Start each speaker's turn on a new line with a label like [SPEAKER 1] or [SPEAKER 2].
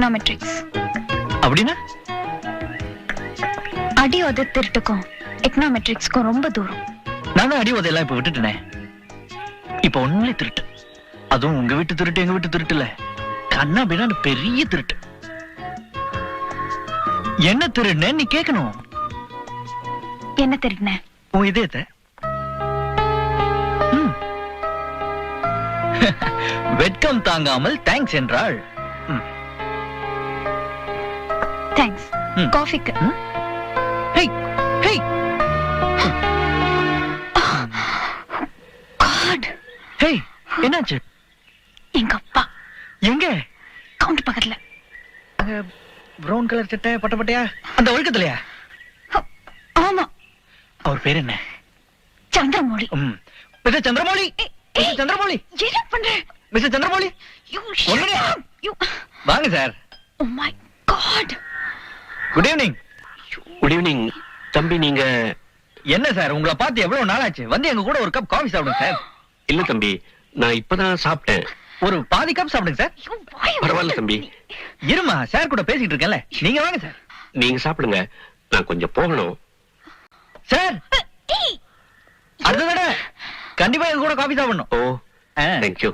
[SPEAKER 1] Econometrics
[SPEAKER 2] அப்படின்னா?
[SPEAKER 1] அடி உத திருட்டுக்கும் எக்கனாமெட்ரிக்ஸ்க்கும் ரொம்ப தூரம்.
[SPEAKER 2] நான் அடி உதையெல்லாம் இப்ப விட்டுட்டேனே. இப்ப ஒன்லி திருட்டு. அதுவும் உங்க வீட்டு திருட்டு எங்க வீட்டு திருட்டு இல்ல கண்ணா பின்னாடி பெரிய திருட்டு. என்ன திருடுன நீ கேட்கணும்
[SPEAKER 1] என்ன திருடின?
[SPEAKER 2] உன் இதயத்தை. வெட்கம் தாங்காமல் தேங்க்ஸ் என்றாள்.
[SPEAKER 1] தேங்க்ஸ். காஃபிக்கு
[SPEAKER 2] ஹேய் ஹேய்
[SPEAKER 1] காட்
[SPEAKER 2] ஹேய் என்னாச்சு?
[SPEAKER 1] எங்க அப்பா.
[SPEAKER 2] எங்க?
[SPEAKER 1] கவுண்ட் பக்கத்துல.
[SPEAKER 2] பிரவுன் கலர் சட்டை பட்ட பட்டையா? அந்த ஒழுக்கத்திலயா?
[SPEAKER 1] ஆமா.
[SPEAKER 2] அவர் பேர் என்ன?
[SPEAKER 1] சந்திரமௌழி
[SPEAKER 2] ம். மிஸ்டர் சந்திரமௌலி? மிஸ்டர் சந்திரமௌலி?
[SPEAKER 1] என்ன பண்ற?
[SPEAKER 2] மிஸ்டர் சந்திரமௌலி.
[SPEAKER 1] யூ
[SPEAKER 2] வாங்க sir.
[SPEAKER 1] Oh my God
[SPEAKER 2] good evening
[SPEAKER 3] good evening தம்பி நீங்க
[SPEAKER 2] என்ன சார் உங்களை பார்த்து எவ்வளவு நாள் ஆச்சு வந்து எங்க கூட ஒரு கப் காஃபி சாப்பிடுங்க சார்
[SPEAKER 3] இல்ல தம்பி நான் இப்பதான் சாப்பிட்டேன்.
[SPEAKER 2] ஒரு பாதி கப் சாப்பிடுங்க சார்
[SPEAKER 3] பரவாயில்ல தம்பி.
[SPEAKER 2] இருமா சார் கூட பேசிட்டு இருக்கேன்ல. நீங்க வாங்க சார்
[SPEAKER 3] நீங்க சாப்பிடுங்க. நான் கொஞ்சம் போகணும்.
[SPEAKER 2] சார் அடுத்த தடவை கண்டிப்பா எங்க கூட காஃபி சாப்பிடணும்.
[SPEAKER 3] ஓ
[SPEAKER 2] ஆ.
[SPEAKER 3] தேங்க்யூ